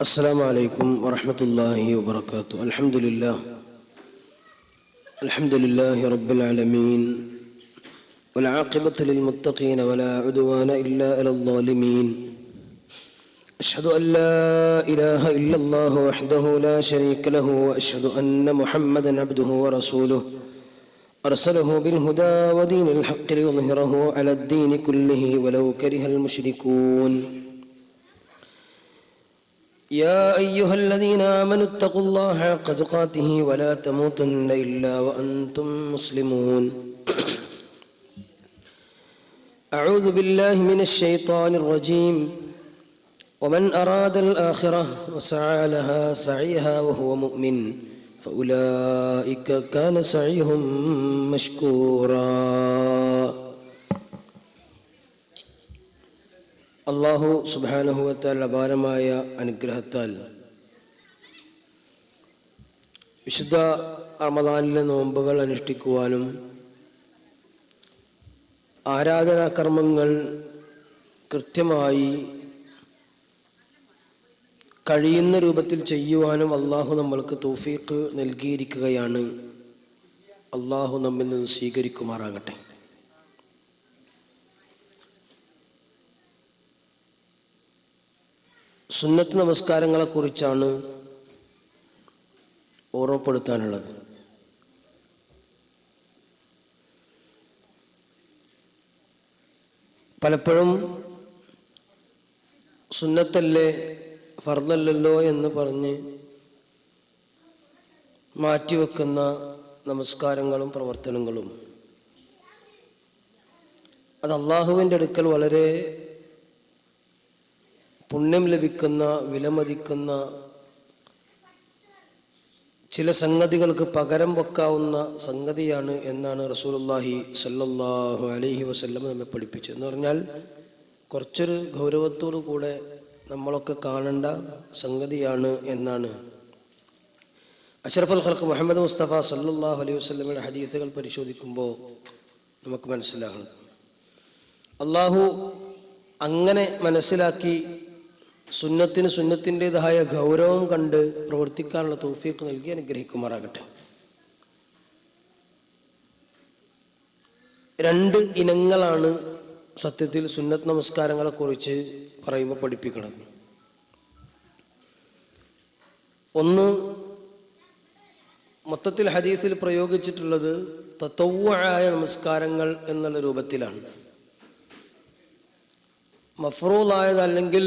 السلام عليكم ورحمة الله وبركاته. الحمد لله. الحمد لله رب العالمين. والعاقبة للمتقين ولا عدوان إلا على الظالمين. أشهد أن لا إله إلا الله وحده لا شريك له وأشهد أن محمدا عبده ورسوله. أرسله بالهدى ودين الحق ليظهره على الدين كله ولو كره المشركون. يا أيها الذين آمنوا اتقوا الله حق تقاته ولا تموتن إلا وأنتم مسلمون. أعوذ بالله من الشيطان الرجيم. ومن أراد الآخرة وسعى لها سعيها وهو مؤمن فأولئك كان سعيهم مشكورا. അള്ളാഹു സുബാനഹുവത്താൽ അപാരമായ അനുഗ്രഹത്താൽ വിശുദ്ധ റമദാനിലെ നോമ്പുകൾ അനുഷ്ഠിക്കുവാനും ആരാധനാകർമ്മങ്ങൾ കൃത്യമായി കഴിയുന്ന രൂപത്തിൽ ചെയ്യുവാനും അള്ളാഹു നമ്മൾക്ക് തോഫീക്ക് നൽകിയിരിക്കുകയാണ്. അള്ളാഹു നമ്മിൽ നിന്ന് സ്വീകരിക്കുമാറാകട്ടെ. സുന്നത്ത് നമസ്കാരങ്ങളെക്കുറിച്ചാണ് ഓർമ്മപ്പെടുത്താനുള്ളത്. പലപ്പോഴും സുന്നത്തല്ലേ ഫർദല്ലല്ലോ എന്ന് പറഞ്ഞ് മാറ്റിവെക്കുന്ന നമസ്കാരങ്ങളും പ്രവർത്തനങ്ങളും. അത് അള്ളാഹുവിന്റെ അടുക്കൽ വളരെ പുണ്യം ലഭിക്കുന്ന വിലമതിക്കുന്ന ചില സംഗതികൾക്ക് പകരം വെക്കാവുന്ന സംഗതിയാണ് എന്നാണ് റസൂലുള്ളാഹി സല്ലാഹു അലഹി വസ്ല്ലം നമ്മെ പഠിപ്പിച്ചത്. എന്ന് പറഞ്ഞാൽ കുറച്ചൊരു ഗൗരവത്തോടു കൂടെ നമ്മളൊക്കെ കാണേണ്ട സംഗതിയാണ് എന്നാണ്. അഷറഫുൽ ഖൽക്ക് മുഹമ്മദ് മുസ്തഫ സല്ലാഹു അലൈഹി വസല്ലമയുടെ ഹദീത്തുകൾ പരിശോധിക്കുമ്പോൾ നമുക്ക് മനസ്സിലാകണം അള്ളാഹു അങ്ങനെ മനസ്സിലാക്കി സുന്നത്തിന് സുന്നത്തിന്റെതായ ഗൗരവം കണ്ട് പ്രവർത്തിക്കാനുള്ള തോഫിയൊക്കെ നൽകി അനുഗ്രഹിക്കുമാറാകട്ടെ. രണ്ട് ഇനങ്ങളാണ് സത്യത്തിൽ സുന്നത്ത് നമസ്കാരങ്ങളെ കുറിച്ച് പറയുമ്പോൾ പഠിപ്പിക്കുന്നത് ഒന്ന് മൊത്തത്തിൽ ഹദീസിൽ പ്രയോഗിച്ചിട്ടുള്ളത് തത്വമായ നമസ്കാരങ്ങൾ എന്നുള്ള രൂപത്തിലാണ്. മഫ്രൂദായത് അല്ലെങ്കിൽ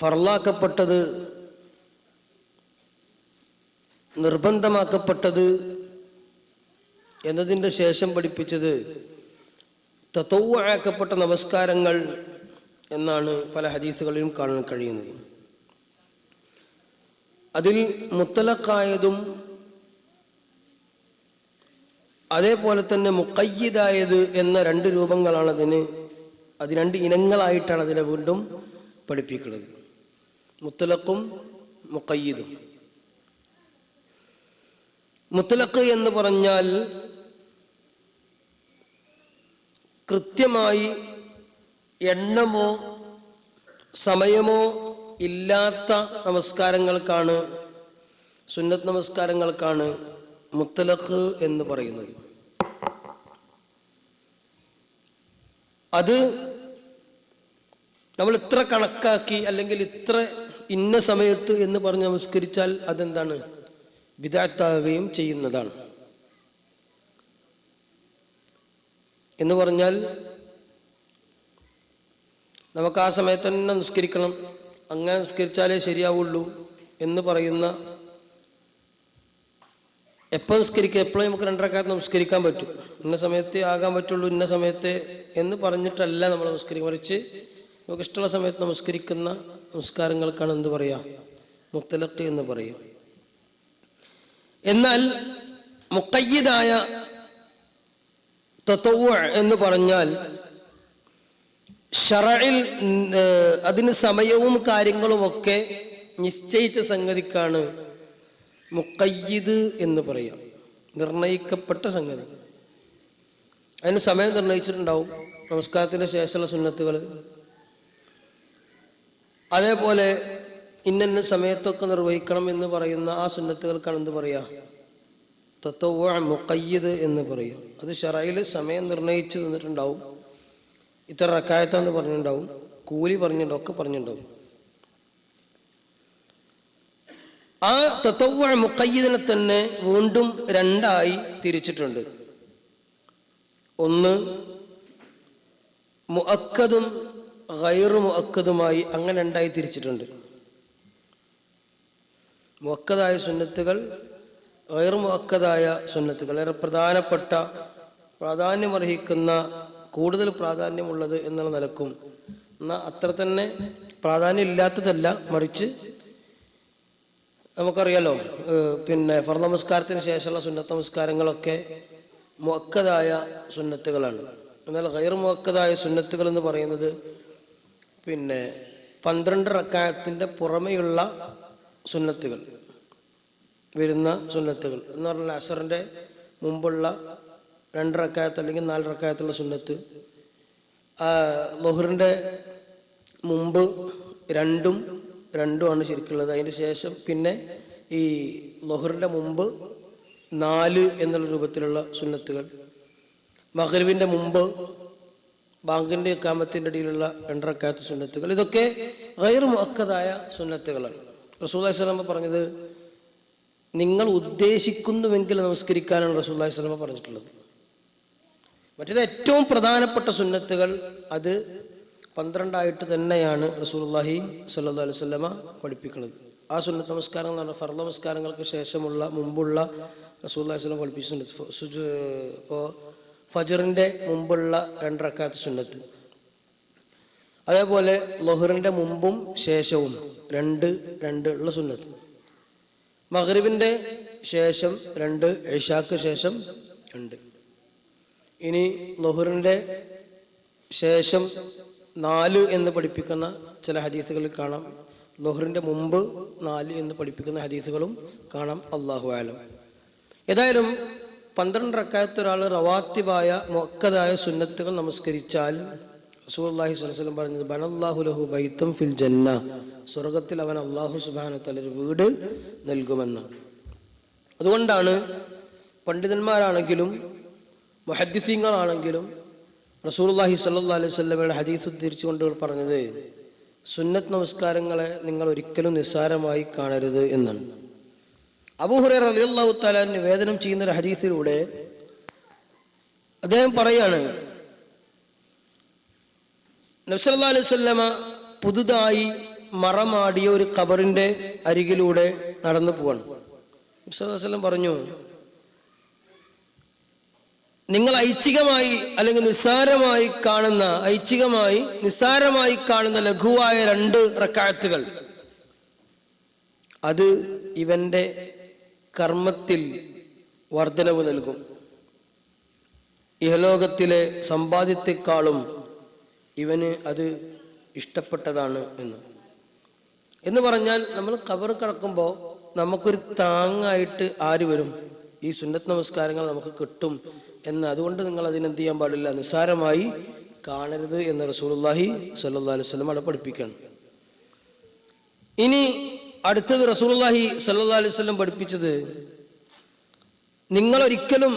ഫർലാക്കപ്പെട്ടത് നിർബന്ധമാക്കപ്പെട്ടത് എന്നതിന്റെ ശേഷം പഠിപ്പിച്ചത് തത്വമാക്കപ്പെട്ട നമസ്കാരങ്ങൾ എന്നാണ് പല ഹദീസുകളിലും കാണാൻ കഴിയുന്നത്. അതിൽ മുത്തലക്കായതും അതേപോലെ തന്നെ മുക്കയ്യതായത് എന്ന രണ്ട് രൂപങ്ങളാണ് അതിന് അത് രണ്ട് ഇനങ്ങളായിട്ടാണ് അതിനെ വീണ്ടും പഠിപ്പിക്കുന്നത്. മുത്തലക്കും മുക്കയ്യതും മുത്തലക്ക് എന്ന് പറഞ്ഞാൽ കൃത്യമായി എണ്ണമോ സമയമോ ഇല്ലാത്ത നമസ്കാരങ്ങൾക്കാണ് സുന്നത്ത് നമസ്കാരങ്ങൾക്കാണ് മുത്തലഖ് എന്ന് പറയുന്നത്. അത് നമ്മൾ ഇത്ര കണക്കാക്കി അല്ലെങ്കിൽ ഇത്ര ഇന്ന സമയത്ത് എന്ന് പറഞ്ഞ് നമസ്കരിച്ചാൽ അതെന്താണ്? വിദാത്താകുകയും ചെയ്യുന്നതാണ്. എന്ന് പറഞ്ഞാൽ നമുക്ക് ആ സമയത്ത് തന്നെ നിസ്കരിക്കണം. അങ്ങനെ നിസ്കരിച്ചാലേ ശരിയാവുള്ളൂ എന്ന് പറയുന്ന എപ്പോൾ നിസ്കരിക്കുക എപ്പോഴും നമുക്ക് രണ്ടരക്കാലത്ത് നമസ്കരിക്കാൻ പറ്റും. ഇന്ന സമയത്തെ ആകാൻ പറ്റുള്ളൂ ഇന്ന സമയത്തെ എന്ന് പറഞ്ഞിട്ടല്ല നമ്മൾ നമസ്കരിക്കുക. മറിച്ച് നമുക്ക് ഇഷ്ടമുള്ള സമയത്ത് നമസ്കരിക്കുന്ന നമസ്കാരങ്ങൾക്കാണ് എന്ത് പറയുക മുത്തലക്ക് എന്ന് പറയും. എന്നാൽ മുക്കയ്യതായ തത്വ എന്ന് പറഞ്ഞാൽ ഷറയിൽ അതിന് സമയവും കാര്യങ്ങളും ഒക്കെ നിശ്ചയിച്ച സംഗതിക്കാണ് മുക്കയ്യത് എന്ന് പറയാം. നിർണയിക്കപ്പെട്ട സംഗതി. അതിന് സമയം നിർണയിച്ചിട്ടുണ്ടാവും. നമസ്കാരത്തിന് ശേഷമുള്ള സുന്നത്തുകൾ. അതേപോലെ ഇന്ന സമയത്തൊക്കെ നിർവഹിക്കണം എന്ന് പറയുന്ന ആ സുന്നത്തുകൾക്കാണ് എന്ത് പറയുക തത്വ മുക്കയ്യത് എന്ന് പറയും അത് ഷറയിൽ സമയം നിർണയിച്ചു തന്നിട്ടുണ്ടാവും. ഇത്ര റക്കായത്താന്ന് പറഞ്ഞിട്ടുണ്ടാവും. കൂലി പറഞ്ഞിട്ടുണ്ടാവും. പറഞ്ഞിട്ടുണ്ടാവും. ആ തത്വ മുക്കയ്യതിനെ തന്നെ വീണ്ടും രണ്ടായി തിരിച്ചിട്ടുണ്ട്. ഒന്ന് മുഅക്കതും ഗൈറു മുഅക്കതുമായി അങ്ങനെ ഉണ്ടായി തിരിച്ചിട്ടുണ്ട്. മുഅക്കതായ സുന്നത്തുകൾ ഗൈറു മുഅക്കതായ സുന്നത്തുകൾ ഏറെ പ്രധാനപ്പെട്ട പ്രാധാന്യമർഹിക്കുന്ന കൂടുതൽ പ്രാധാന്യമുള്ളത് എന്നുള്ള നിലക്കും എന്നാൽ അത്ര തന്നെ പ്രാധാന്യം ഇല്ലാത്തതല്ല മറിച്ച് നമുക്കറിയാലോ പിന്നെ ഫർ നമസ്കാരത്തിന് ശേഷമുള്ള സുന്നത്ത് നമസ്കാരങ്ങളൊക്കെ മുഅക്കതായ സുന്നത്തുകളാണ്. എന്നാൽ ഗൈർ മുഅക്കതായ സുന്നത്തുകൾ എന്ന് പറയുന്നത് പിന്നെ പന്ത്രണ്ട് റക്കായത്തിന്റെ പുറമെയുള്ള സുന്നത്തുകൾ വരുന്ന സുന്നത്തുകൾ എന്ന് പറഞ്ഞാൽ അസറിന്റെ മുമ്പുള്ള രണ്ട് റക്കായത്ത് അല്ലെങ്കിൽ നാല് റക്കായത്തുള്ള സുന്നത്ത് ലൊഹറിന്റെ മുമ്പ് രണ്ടും രണ്ടുമാണ് ശരിക്കുള്ളത്. അതിന് ശേഷം പിന്നെ ഈ ലൊഹറിന്റെ മുമ്പ് നാല് എന്നുള്ള രൂപത്തിലുള്ള സുന്നത്തുകൾ മഹരുവിന്റെ മുമ്പ് ബാങ്കിന്റെ കാമത്തിന്റെ ഇടയിലുള്ള രണ്ടറക്കാത്ത സുന്നത്തുകൾ. ഇതൊക്കെ ഗൈർ മുഅക്കതായ സുന്നത്തുകളാണ്. റസൂല്ലാഹി സ്വലമ പറഞ്ഞത് നിങ്ങൾ ഉദ്ദേശിക്കുന്നുവെങ്കിൽ നമസ്കരിക്കാനാണ് റസൂല്ലാഹി സ്വലമ പറഞ്ഞിട്ടുള്ളത്. മറ്റേത് ഏറ്റവും പ്രധാനപ്പെട്ട സുന്നത്തുകൾ അത് പന്ത്രണ്ടായിട്ട് തന്നെയാണ് റസൂലുള്ളാഹി സ്വല്ലല്ലാഹു അലൈഹി വസല്ലമ പഠിപ്പിക്കുന്നത്. ആ സുന്നത്ത് നമസ്കാരം എന്ന് പറഞ്ഞാൽ ഫർദ് നമസ്കാരങ്ങൾക്ക് ശേഷമുള്ള മുമ്പുള്ള റസൂലുള്ളാഹി സ്വലം പഠിപ്പിച്ചിട്ടുണ്ട് ഇപ്പോൾ ഫജറിന്റെ മുമ്പുള്ള രണ്ടറക്കാത്ത സുന്നത്ത്. അതേപോലെ ലൊഹറിന്റെ മുമ്പും ശേഷവും രണ്ട് രണ്ട് ഉള്ള സുന്നത്ത്. മഗ്രിബിന്റെ ശേഷം രണ്ട് ഏഷാക്ക് ശേഷം രണ്ട്. ഇനി ലൊഹറിന്റെ ശേഷം നാല് എന്ന് പഠിപ്പിക്കുന്ന ചില ഹദീസുകൾ കാണാം. ലൊഹറിന്റെ മുമ്പ് നാല് എന്ന് പഠിപ്പിക്കുന്ന ഹദീസുകളും കാണാം. അള്ളാഹു ആലം. ഏതായാലും പന്ത്രണ്ട് റക്കായത്ത് ഒരാൾ റവാത്തിബായ മൊക്കതായ സുന്നത്തുകൾ നമസ്കരിച്ചാൽ റസൂലുള്ളാഹി സ്വലം പറഞ്ഞത് ബനല്ലാഹു ലഹു ബൈത്തം ഫിൽ ജന്ന. സ്വർഗത്തിൽ അവൻ അള്ളാഹു സുബ്ഹാനഹു തആല ഒരു വീട് നൽകുമെന്ന്. അതുകൊണ്ടാണ് പണ്ഡിതന്മാരാണെങ്കിലും മുഹദ്ദിസീങ്ങളാണെങ്കിലും റസൂലുള്ളാഹി സല്ലാ അലൈഹി സ്വല്ലമയുടെ ഹദീസ് ഉദ്ധരിച്ചുകൊണ്ട് പറഞ്ഞത് സുന്നത്ത് നമസ്കാരങ്ങളെ നിങ്ങൾ ഒരിക്കലും നിസ്സാരമായി കാണരുത് എന്നാണ്. അബൂഹുറൈറ റളിയല്ലാഹു തആല നിവേദനം ചെയ്യുന്ന ഒരു ഹദീസിലൂടെ അദ്ദേഹം പറയാണ് നബ്സല്ലാ അലൈഹി പുതുതായി മറമാടിയ ഒരു ഖബറിന്റെ അരികിലൂടെ നടന്നു പോവാണ്. നബ്സല്ലാസ്ലം പറഞ്ഞു നിങ്ങൾ ഐച്ഛികമായി അല്ലെങ്കിൽ നിസ്സാരമായി കാണുന്ന ഐച്ഛികമായി നിസ്സാരമായി കാണുന്ന ലഘുവായ രണ്ട് റക്കാഴത്തുകൾ അത് ഇവന്റെ കർമ്മത്തിൽ വർധനവ് നൽകും. ഇഹലോകത്തിലെ സമ്പാദ്യത്തെക്കാളും ഇവന് അത് ഇഷ്ടപ്പെട്ടതാണ് എന്ന്. എന്ന് പറഞ്ഞാൽ നമ്മൾ കവർ കിടക്കുമ്പോൾ നമുക്കൊരു താങ്ങായിട്ട് ആര് വരും? ഈ സുന്നത്ത് നമസ്കാരങ്ങൾ നമുക്ക് കിട്ടും എന്ന് അതുകൊണ്ട് നിങ്ങൾ അതിനെന്ത് ചെയ്യാൻ പാടില്ല? നിസ്സാരമായി കാണരുത് എന്ന് റസൂലുള്ളാഹി സല്ലല്ലാഹു അലൈഹി വസല്ലം അവിടെ പഠിപ്പിക്കുകയാണ്. ഇനി അടുത്തത് റസൂലുള്ളാഹി സല്ലല്ലാഹു അലൈഹി വസല്ലം പഠിപ്പിച്ചത് നിങ്ങൾ ഒരിക്കലും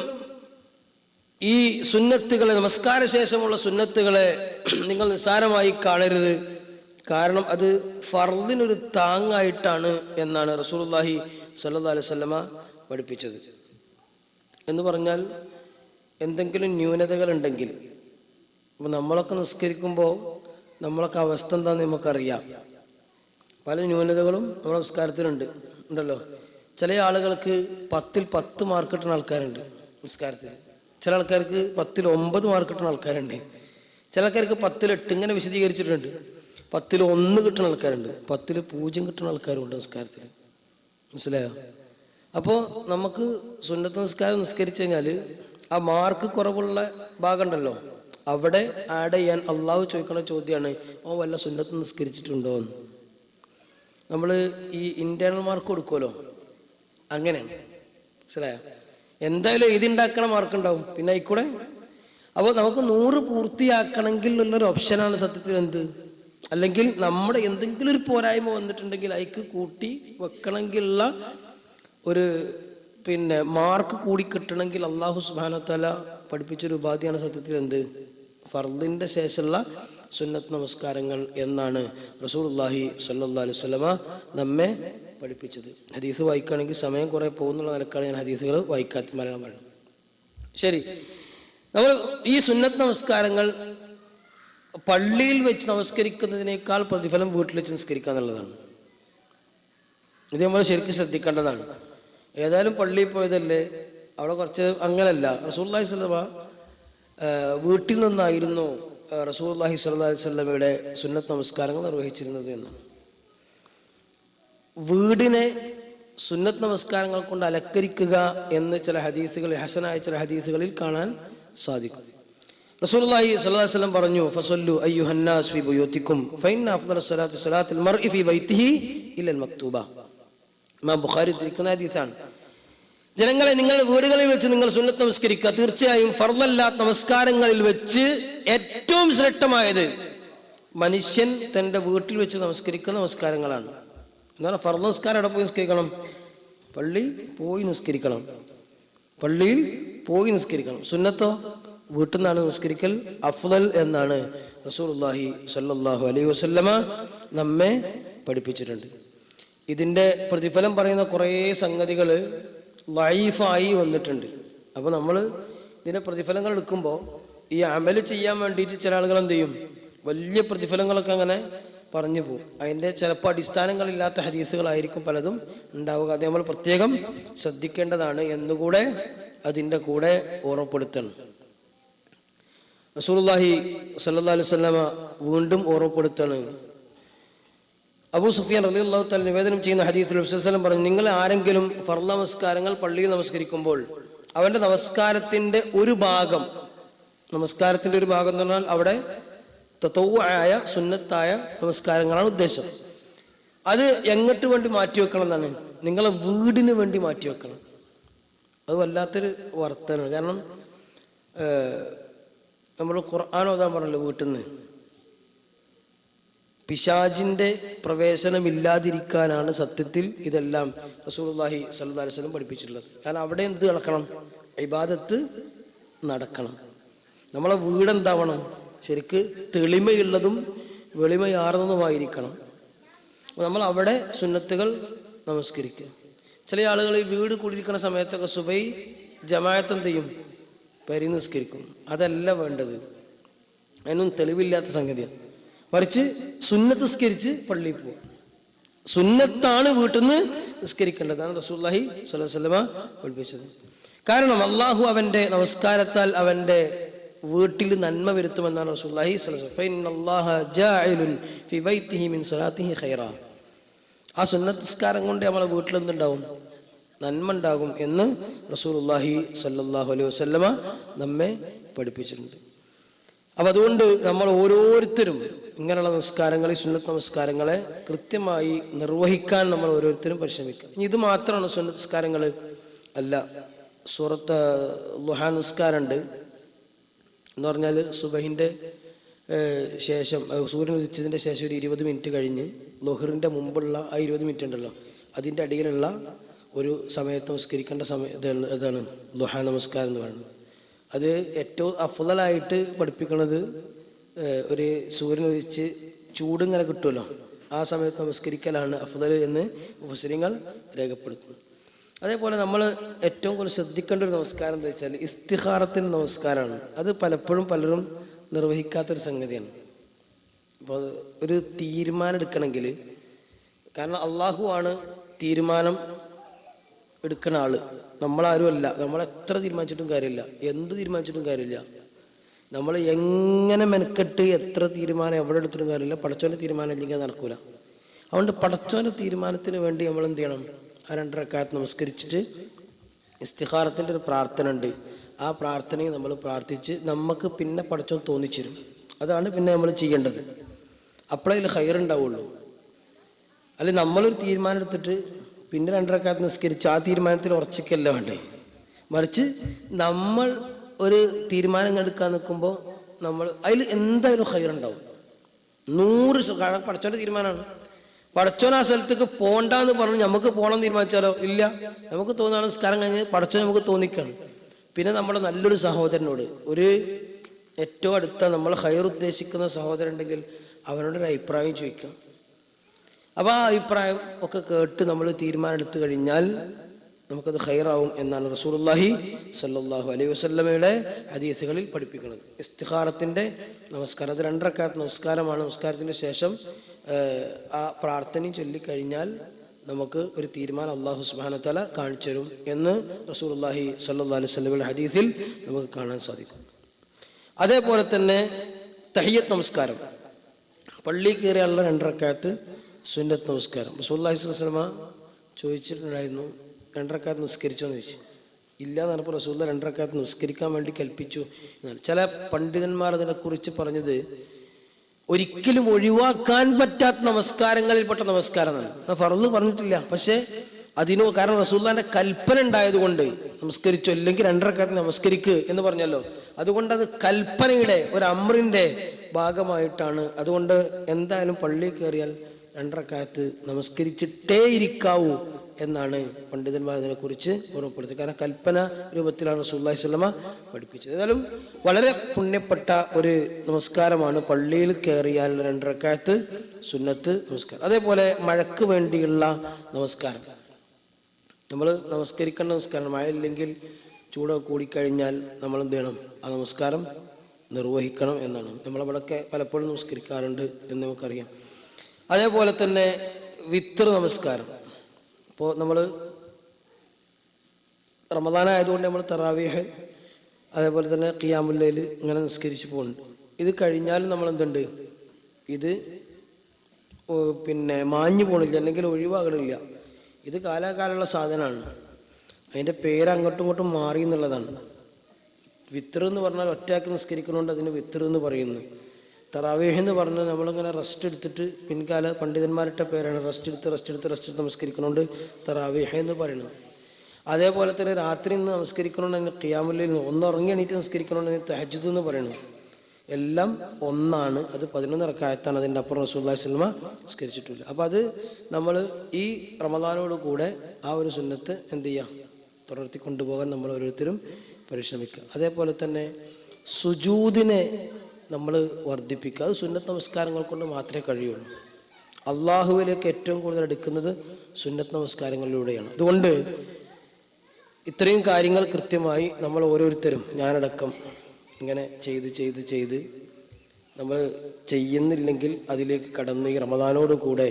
ഈ സുന്നത്തുകളെ നമസ്കാര ശേഷമുള്ള സുന്നത്തുകളെ നിങ്ങൾ നിസ്സാരമായി കാണരുത്. കാരണം അത് ഫർദിനൊരു താങ്ങായിട്ടാണ് എന്നാണ് റസൂലുള്ളാഹി സല്ലല്ലാഹു അലൈഹി വസല്ലമ പഠിപ്പിച്ചത്. എന്ന് പറഞ്ഞാൽ എന്തെങ്കിലും ന്യൂനതകൾ ഉണ്ടെങ്കിൽ അപ്പോൾ നമ്മളൊക്കെ നിസ്കരിക്കുമ്പോൾ നമ്മളൊക്കെ അവസ്ഥ എന്താണെന്ന് നമുക്കറിയാം. പല ന്യൂനതകളും നമ്മുടെ നിസ്കാരത്തിലുണ്ട് ഉണ്ടല്ലോ. ചില ആളുകൾക്ക് പത്തിൽ പത്ത് മാർക്ക് കിട്ടുന്ന ആൾക്കാരുണ്ട് നിസ്കാരത്തിൽ ചില ആൾക്കാർക്ക് പത്തിൽ ഒമ്പത് മാർക്ക് കിട്ടുന്ന ആൾക്കാരുണ്ട്. ചില ആൾക്കാർക്ക് പത്തിൽ എട്ട് ഇങ്ങനെ വിശദീകരിച്ചിട്ടുണ്ട്. പത്തിൽ ഒന്ന് കിട്ടുന്ന ആൾക്കാരുണ്ട്. പത്തിൽ പൂജ്യം കിട്ടുന്ന ആൾക്കാരുണ്ട് നിസ്കാരത്തിൽ മനസ്സിലായോ? അപ്പോൾ നമുക്ക് സുന്നത്ത് നിസ്കാരം നിസ്കരിച്ചു കഴിഞ്ഞാൽ ആ മാർക്ക് കുറവുള്ള ഭാഗമുണ്ടല്ലോ. അവിടെ ആഡ് ചെയ്യാൻ അള്ളാഹു ചോദിക്കുന്ന ചോദ്യമാണ് ഓ വല്ല സുന്നത്ത് നിസ്കരിച്ചിട്ടുണ്ടോ എന്ന് നമ്മൾ ഈ ഇന്റേണൽ മാർക്ക് കൊടുക്കുമല്ലോ അങ്ങനെയാണ് മനസ്സിലായോ? എന്തായാലും എഴുതിണ്ടാക്കണ മാർക്ക് ഉണ്ടാവും. പിന്നെ ആയിക്കൂടെ? അപ്പോൾ നമുക്ക് നൂറ് പൂർത്തിയാക്കണമെങ്കിൽ ഉള്ളൊരു ഓപ്ഷനാണ് സത്യത്തിൽ എന്ത്? അല്ലെങ്കിൽ നമ്മുടെ എന്തെങ്കിലും ഒരു പോരായ്മ വന്നിട്ടുണ്ടെങ്കിൽ അതിക്ക് കൂട്ടി വെക്കണമെങ്കിലുള്ള ഒരു പിന്നെ മാർക്ക് കൂടി കിട്ടണമെങ്കിൽ അള്ളാഹു സുബാനത്തല പഠിപ്പിച്ചൊരു ഉപാധിയാണ് സത്യത്തിൽ എന്ത്? ഫർദിന്റെ ശേഷമുള്ള സുന്നത്ത് നമസ്കാരങ്ങൾ എന്നാണ് റസൂലുള്ളാഹി സ്വല്ലല്ലാഹി അലൈഹി വസല്ലമ നമ്മെ പഠിപ്പിച്ചത്. ഹദീസ് വായിക്കുകയാണെങ്കിൽ സമയം കുറേ പോകുന്നുള്ള നിലക്കാണ് ഞാൻ ഹദീസുകൾ വായിക്കാത്ത മലയാളം പറയുന്നത് ശരി. നമ്മൾ ഈ സുന്നത്ത് നമസ്കാരങ്ങൾ പള്ളിയിൽ വെച്ച് നമസ്കരിക്കുന്നതിനേക്കാൾ പ്രതിഫലം വീട്ടിൽ വെച്ച് നമസ്കരിക്കുക എന്നുള്ളതാണ്. ഇത് നമ്മൾ ശരിക്കും ശ്രദ്ധിക്കേണ്ടതാണ്. ഏതായാലും പള്ളിയിൽ പോയതല്ലേ? അവിടെ കുറച്ച് അങ്ങനല്ല. റസൂല്ലാഹി സ്വലമ വീട്ടിൽ നിന്നായിരുന്നു റസൂല്ലാഹി അലൈഹി സ്വലമയുടെ സുന്നത്ത് നമസ്കാരങ്ങൾ നിർവഹിച്ചിരുന്നത് എന്നാണ് വീടിനെ സുന്നത്ത് നമസ്കാരങ്ങൾ കൊണ്ട് അലങ്കരിക്കുക എന്ന് ചില ഹദീസുകളിൽ ഹസനായ ചില ഹദീസുകളിൽ കാണാൻ സാധിക്കും. റസൂലുള്ളാഹി സ്വല്ലല്ലാഹു അലൈഹി വസല്ലം പറഞ്ഞു ഫസല്ലു അയ്യുഹന്നാസ് ഫി ബുയൂത്തിക്കും മർഇ ഫി ബൈത്തിഹി ഇല്ലൽ മക്തൂബ. ഇമാം ബുഖാരി തിരിക്കുന്ന ഹദീസാണ്. ജനങ്ങളെ നിങ്ങളുടെ വീടുകളിൽ വെച്ച് നിങ്ങൾ സുന്നത്ത് നമസ്കരിക്കുക. തീർച്ചയായും ഫർദല്ലാത്ത നമസ്കാരങ്ങളിൽ വെച്ച് ഏറ്റവും ശ്രേഷ്ഠമായത് മനുഷ്യൻ തന്റെ വീട്ടിൽ വെച്ച് നമസ്കരിക്കുന്ന നമസ്കാരങ്ങളാണ്. എന്നാൽ ഫർദ് നമസ്കാരം എവിടെ പോയി നിസ്കരിക്കണം? പള്ളി പോയി നിസ്കരിക്കണം. പള്ളിയിൽ പോയി നിസ്കരിക്കണം. സുന്നത്തോ? വീട്ടിൽ നിന്നാണ് നമസ്കരിക്കൽ. അഫ്ദൽ എന്നാണ് റസൂലുള്ളാഹി സ്വല്ലല്ലാഹു അലൈഹി വസല്ലമ നമ്മെ പഠിപ്പിച്ചിട്ടുണ്ട്. ഇതിന്റെ പ്രതിഫലം പറയുന്ന കുറേ സംഗതികൾ ലൈഫായി വന്നിട്ടുണ്ട്. അപ്പോൾ നമ്മൾ ഇതിന്റെ പ്രതിഫലങ്ങൾ എടുക്കുമ്പോൾ ഈ അമൽ ചെയ്യാൻ വേണ്ടിയിട്ട് ചില ആളുകൾ എന്ത് ചെയ്യും? വലിയ പ്രതിഫലങ്ങളൊക്കെ അങ്ങനെ പറഞ്ഞു പോകും. അതിന്റെ ചിലപ്പോൾ അടിസ്ഥാനങ്ങളില്ലാത്ത ഹദീസുകളായിരിക്കും പലതും ഉണ്ടാവുക. അത് നമ്മൾ പ്രത്യേകം ശ്രദ്ധിക്കേണ്ടതാണ് എന്നുകൂടെ അതിന്റെ കൂടെ ഓർമ്മപ്പെടുത്തണം. റസൂലുള്ളാഹി സല്ലാ അലൈഹി വസല്ലമ വീണ്ടും ഓർമ്മപ്പെടുത്താണ്. അബൂ സുഫിയാൻ റലി അള്ളാഹു താല നിവേദനം ചെയ്യുന്ന ഹദീത്തിൽ വസ്ലം പറഞ്ഞു നിങ്ങൾ ആരെങ്കിലും ഫർള നമസ്കാരങ്ങൾ പള്ളിയിൽ നമസ്കരിക്കുമ്പോൾ അവന്റെ നമസ്കാരത്തിന്റെ ഒരു ഭാഗം നമസ്കാരത്തിന്റെ ഒരു ഭാഗം എന്ന് പറഞ്ഞാൽ അവിടെ തത്വമായ സുന്നത്തായ നമസ്കാരങ്ങളാണ് ഉദ്ദേശം. അത് എങ്ങോട്ട് വേണ്ടി മാറ്റിവെക്കണം എന്നാണ്. നിങ്ങളെ വീടിന് വേണ്ടി മാറ്റിവെക്കണം അത് വല്ലാത്തൊരു വർത്തനാണ്. കാരണം നമ്മൾ ഖുർആൻ ഓതാൻ പറഞ്ഞല്ലോ വീട്ടിൽ നിന്ന് പിശാജിന്റെ പ്രവേശനമില്ലാതിരിക്കാനാണ് സത്യത്തിൽ ഇതെല്ലാം റസൂലുള്ളാഹി സല്ലാ വസല്ലം പഠിപ്പിച്ചിട്ടുള്ളത്. കാരണം അവിടെ എന്ത് നടക്കണം? ഇബാദത്ത് നടക്കണം. നമ്മളെ വീടെന്താവണം? ശരിക്ക് തെളിമയുള്ളതും വെളിമയാർന്നതുമായിരിക്കണം. അപ്പോൾ നമ്മൾ അവിടെ സുന്നത്തുകൾ നമസ്കരിക്കുക. ചില ആളുകൾ ഈ വീട് കൂടിയിരിക്കുന്ന സമയത്തൊക്കെ സുബൈ ജമായത്ത് എന്ത് ചെയ്യും പരി നിസ്കരിക്കും അതല്ല വേണ്ടത്. അതിനൊന്നും തെളിവില്ലാത്ത സംഗതിയാണ്. മറിച്ച് സുന്നത്ത് സ്കരിച്ച് പള്ളിയിൽ പോകും സുന്നത്താണ് വീട്ടിൽ നിന്ന് നിസ്കരിക്കേണ്ടതാണ് റസൂല്ലാഹി സ്വലമ പഠിപ്പിച്ചത്. കാരണം അള്ളാഹു അവന്റെ നമസ്കാരത്താൽ അവന്റെ വീട്ടിൽ നന്മ വരുത്തുമെന്നാണ് റസൂല്ലാഹി ഖൈറ. ആ സുന്നസ്കാരം കൊണ്ട് നമ്മളെ വീട്ടിൽ എന്തുണ്ടാവും? നന്മ ഉണ്ടാകും എന്ന് റസൂലുള്ളാഹി സല്ലാഹു അലൈഹി വസ്ലമ നമ്മെ പഠിപ്പിച്ചിട്ടുണ്ട്. അപ്പം അതുകൊണ്ട് നമ്മൾ ഓരോരുത്തരും ഇങ്ങനെയുള്ള നമസ്കാരങ്ങളെ സുന്നത്ത് നമസ്കാരങ്ങളെ കൃത്യമായി നിർവഹിക്കാൻ നമ്മൾ ഓരോരുത്തരും പരിശ്രമിക്കുക ഇനി ഇത് മാത്രമാണ് സുന്നത്ത് നമസ്കാരങ്ങൾ അല്ല സൂറത്ത് ലുഹാ നിസ്കാരമുണ്ട് എന്ന് പറഞ്ഞാൽ സുബഹിന്റെ ശേഷം സൂര്യൻ ഉദിച്ചതിന്റെ ശേഷം ഒരു ഇരുപത് മിനിറ്റ് കഴിഞ്ഞ് ലൊഹറിന്റെ മുമ്പുള്ള ആ ഇരുപത് മിനിറ്റ് ഉണ്ടല്ലോ അതിന്റെ അടിയിലുള്ള ഒരു സമയത്ത് നമസ്കരിക്കേണ്ട സമയം ഇതാണ് ലുഹാ നമസ്കാരം എന്ന് പറയുന്നത്. അത് ഏറ്റവും അഫുതലായിട്ട് പഠിപ്പിക്കുന്നത് ഒരു സൂര്യൻ ഒഴിച്ച് ചൂടിങ്ങനെ കിട്ടുമല്ലോ. ആ സമയത്ത് നമസ്കരിക്കലാണ് അഫ്ദൽ എന്ന് മുസ്ലിങ്ങൾ രേഖപ്പെടുത്തുന്നു അതേപോലെ നമ്മൾ ഏറ്റവും കൂടുതൽ ശ്രദ്ധിക്കേണ്ട ഒരു നമസ്കാരം എന്താ വെച്ചാൽ ഇസ്തിഹാറത്തിന്റെ നമസ്കാരമാണ്. അത് പലപ്പോഴും പലരും നിർവഹിക്കാത്തൊരു സംഗതിയാണ്. അപ്പോൾ ഒരു തീരുമാനം എടുക്കണമെങ്കിൽ കാരണം അള്ളാഹു ആണ് തീരുമാനം എടുക്കുന്ന ആൾ. നമ്മളാരും അല്ല. നമ്മൾ എത്ര തീരുമാനിച്ചിട്ടും കാര്യമില്ല. എന്ത് തീരുമാനിച്ചിട്ടും കാര്യമില്ല. നമ്മൾ എങ്ങനെ മെനക്കെട്ട് എത്ര തീരുമാനം എവിടെ എടുത്തിട്ടും കാര്യമില്ല. പടച്ചോന്റെ തീരുമാനം ഇല്ലെങ്കിൽ നടക്കൂല. അതുകൊണ്ട് പടച്ചോന്റെ തീരുമാനത്തിന് വേണ്ടി നമ്മൾ എന്ത് ചെയ്യണം? ആ രണ്ടരക്കാലത്ത് നമസ്കരിച്ചിട്ട് ഇസ്തിഹാരത്തിന്റെ ഒരു പ്രാർത്ഥന ഉണ്ട്. ആ പ്രാർത്ഥനയെ നമ്മൾ പ്രാർത്ഥിച്ച് നമുക്ക് പിന്നെ പടച്ചോൻ തോന്നിച്ചിരും അതാണ് പിന്നെ നമ്മൾ ചെയ്യേണ്ടത്. അപ്പോഴേ അതിൽ ഹയർ ഉണ്ടാവുള്ളൂ. അല്ലെ നമ്മളൊരു തീരുമാനം എടുത്തിട്ട് പിന്നെ രണ്ടരക്കാലത്ത് നിസ്കരിച്ച് ആ തീരുമാനത്തിൽ ഉറച്ചിക്കല്ല വേണ്ടേ? മറിച്ച് നമ്മൾ ഒരു തീരുമാനം എടുക്കാൻ നിൽക്കുമ്പോൾ നമ്മൾ അതിൽ എന്തായാലും ഹൈറുണ്ടാവും. നൂറ് കാരണം പടച്ചോന്റെ തീരുമാനമാണ്. പടച്ചോൻ ആ സ്ഥലത്തേക്ക് പോണ്ടെന്ന് പറഞ്ഞ് നമുക്ക് പോകണം തീരുമാനിച്ചാലോ? ഇല്ല. നമുക്ക് തോന്നുകയാണ് നിസ്കാരം കഴിഞ്ഞ് പടച്ചോൻ നമുക്ക് തോന്നിക്കാണ്. പിന്നെ നമ്മുടെ നല്ലൊരു സഹോദരനോട് ഒരു ഏറ്റവും അടുത്ത നമ്മൾ ഹയർ ഉദ്ദേശിക്കുന്ന സഹോദരൻ ഉണ്ടെങ്കിൽ അവനോട് ഒരു അഭിപ്രായം ചോദിക്കാം. അപ്പോൾ ആ അഭിപ്രായം ഒക്കെ കേട്ട് നമ്മൾ തീരുമാനം എടുത്തു കഴിഞ്ഞാൽ നമുക്കത് ഹൈറാവും എന്നാണ് റസൂലുള്ളാഹി സല്ലാഹു അലൈഹി വസ്ല്ലമയുടെ ഹദീസുകളിൽ പഠിപ്പിക്കുന്നത്. ഇസ്തിഹാറത്തിന്റെ നമസ്കാരം അത് രണ്ടരക്കാത്ത നമസ്കാരമാണ്. നമസ്കാരത്തിന് ശേഷം ആ പ്രാർത്ഥന ചൊല്ലിക്കഴിഞ്ഞാൽ നമുക്ക് ഒരു തീരുമാനം അള്ളാഹു സുബാനത്തല കാണിച്ചു തരും എന്ന് റസൂലുള്ളാഹി സല്ലാ അലൈഹി വസല്ലമയുടെ ഹദീസിൽ നമുക്ക് കാണാൻ സാധിക്കും. അതേപോലെ തന്നെ തഹിയത്ത് നമസ്കാരം. പള്ളി കയറിയുള്ള രണ്ടരക്കാലത്ത് സുന്നത്ത് നമസ്കാരം. റസൂല്ലാഹി സ്വലമ ചോദിച്ചിട്ടുണ്ടായിരുന്നു രണ്ടരക്കാലത്ത് നിസ്കരിച്ചോ എന്ന് ചോദിച്ചു. ഇല്ല എന്ന് റസൂല്ല രണ്ടരക്കാലത്ത് നിസ്കരിക്കാൻ വേണ്ടി കൽപ്പിച്ചു എന്നാണ്. ചില പണ്ഡിതന്മാർ അതിനെക്കുറിച്ച് പറഞ്ഞത് ഒരിക്കലും ഒഴിവാക്കാൻ പറ്റാത്ത നമസ്കാരങ്ങളിൽപ്പെട്ട നമസ്കാരമാണ്. എന്നാൽ ഫറന്ന് പറഞ്ഞിട്ടില്ല. പക്ഷേ അതിനോ കാരണം റസൂല്ലാന്റെ കൽപ്പന ഉണ്ടായതുകൊണ്ട് നമസ്കരിച്ചു അല്ലെങ്കിൽ രണ്ടരക്കാലത്ത് നമസ്കരിക്ക് എന്ന് പറഞ്ഞല്ലോ. അതുകൊണ്ട് അത് കൽപ്പനയുടെ ഒരു അമ്രിന്റെ ഭാഗമായിട്ടാണ്. അതുകൊണ്ട് എന്തായാലും പള്ളിയിൽ കയറിയാൽ രണ്ടരക്കാലത്ത് നമസ്കരിച്ചിട്ടേ ഇരിക്കാവൂ എന്നാണ് പണ്ഡിതന്മാർ അതിനെക്കുറിച്ച് ഓർമ്മപ്പെടുത്തുന്നത്. കാരണം കൽപ്പന രൂപത്തിലാണ് റസൂല്ലാഹി സ്വലമ പഠിപ്പിച്ചത്. ഏതായാലും വളരെ പുണ്യപ്പെട്ട ഒരു നമസ്കാരമാണ് പള്ളിയിൽ കയറിയാൽ രണ്ടരക്കാലത്ത് സുന്നത്ത് നമസ്കാരം. അതേപോലെ മഴക്ക് വേണ്ടിയുള്ള നമസ്കാരം. നമ്മൾ നമസ്കരിക്കേണ്ട നമസ്കാരം മഴ ഇല്ലെങ്കിൽ ചൂട് കൂടിക്കഴിഞ്ഞാൽ നമ്മൾ എന്ത് ചെയ്യണം? ആ നമസ്കാരം നിർവഹിക്കണം എന്നാണ്. നമ്മളവിടെയൊക്കെ പലപ്പോഴും നമസ്കരിക്കാറുണ്ട് എന്ന് നമുക്കറിയാം. അതേപോലെ തന്നെ വിത്ര നമസ്കാരം. ഇപ്പോൾ നമ്മൾ റമദാനായതുകൊണ്ട് നമ്മൾ തറാവീഹ് അതേപോലെ തന്നെ ഖിയാമുല്ലയിൽ ഇങ്ങനെ നിസ്കരിച്ച് പോകുന്നുണ്ട് ഇത് കഴിഞ്ഞാലും നമ്മൾ എന്തുണ്ട് ഇത് പിന്നെ മാഞ്ഞു പോണില്ല അല്ലെങ്കിൽ ഒഴിവാകണില്ല. ഇത് കാലാകാലമുള്ള സാധനമാണ്. അതിന്റെ പേര് അങ്ങോട്ടും ഇങ്ങോട്ടും മാറി എന്നുള്ളതാണ്. വിത്തർ എന്ന് പറഞ്ഞാൽ ഒറ്റയാക്കി നിസ്കരിക്കുന്നതുകൊണ്ട് അതിന് വിത്തർ എന്ന് പറയുന്നു. തറാവേഹ് എന്ന് പറഞ്ഞാൽ നമ്മളിങ്ങനെ റെസ്റ്റ് എടുത്തിട്ട് പിൻകാല പണ്ഡിതന്മാരുടെ പേരാണ് റെസ്റ്റ് എടുത്ത് റെസ്റ്റ് എടുത്ത് റെസ്റ്റ് എടുത്ത് നമസ്കരിക്കുന്നതുകൊണ്ട് തറാവേഹ് എന്ന് പറയുന്നത്. അതേപോലെ തന്നെ രാത്രി നിന്ന് നമസ്കരിക്കണമെന്ന് ക്യാമല്ലിൽ നിന്ന് ഒന്ന് ഉറങ്ങി എണീറ്റ് നമസ്കരിക്കണമെന്ന് തഹജുദ് എന്ന് പറയുന്നത്. എല്ലാം ഒന്നാണ്. അത് പതിനൊന്ന് റക്കായത്താണ് അതിന്റെ അപ്പുറം റസൂല്ലാ സ്വലമ നമസ്കരിച്ചിട്ടില്ല അപ്പോൾ അത് നമ്മൾ ഈ റമദാനോട് കൂടെ ആ ഒരു സുന്നത്ത് എന്ത് ചെയ്യാം? തുടർത്തി കൊണ്ടുപോകാൻ നമ്മൾ ഓരോരുത്തരും പരിശ്രമിക്കുക. അതേപോലെ തന്നെ സുജൂദിനെ നമ്മൾ വർദ്ധിപ്പിക്കുക. അത് സുന്നത്ത് നമസ്കാരങ്ങൾ കൊണ്ട് മാത്രമേ കഴിയുള്ളൂ. അള്ളാഹുവിലേക്ക് ഏറ്റവും കൂടുതൽ എടുക്കുന്നത് സുന്നത്ത് നമസ്കാരങ്ങളിലൂടെയാണ്. അതുകൊണ്ട് ഇത്രയും കാര്യങ്ങൾ കൃത്യമായി നമ്മൾ ഓരോരുത്തരും ഞാനടക്കം ഇങ്ങനെ ചെയ്ത് ചെയ്ത് ചെയ്ത് നമ്മൾ ചെയ്യുന്നില്ലെങ്കിൽ അതിലേക്ക് കടന്ന് ഈ റമദാനോട് കൂടെ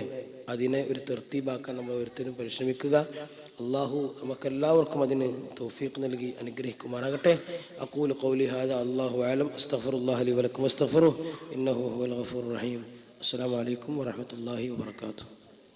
അതിനെ ഒരു തെർത്തീബാക്കാൻ നമ്മൾ ഓരോരുത്തരും പരിശ്രമിക്കുക. അള്ളാഹു നമുക്കെല്ലാവർക്കും അതിന് തൗഫീഖ് നൽകി അനുഗ്രഹിക്കുമാറാകട്ടെ. അക്കൂൽ കൗലി ഹാദ അള്ളാഹു ആലം അസ്തഫറുല്ലാഹ് അലി വലക്കും അസ്തഫറു ഇന്നഹു ഹുവൽ ഗഫൂർ റഹീം. അസ്സലാമു അലൈക്കും വറഹ്മത്തുള്ളാഹി വബറകാതുഹു.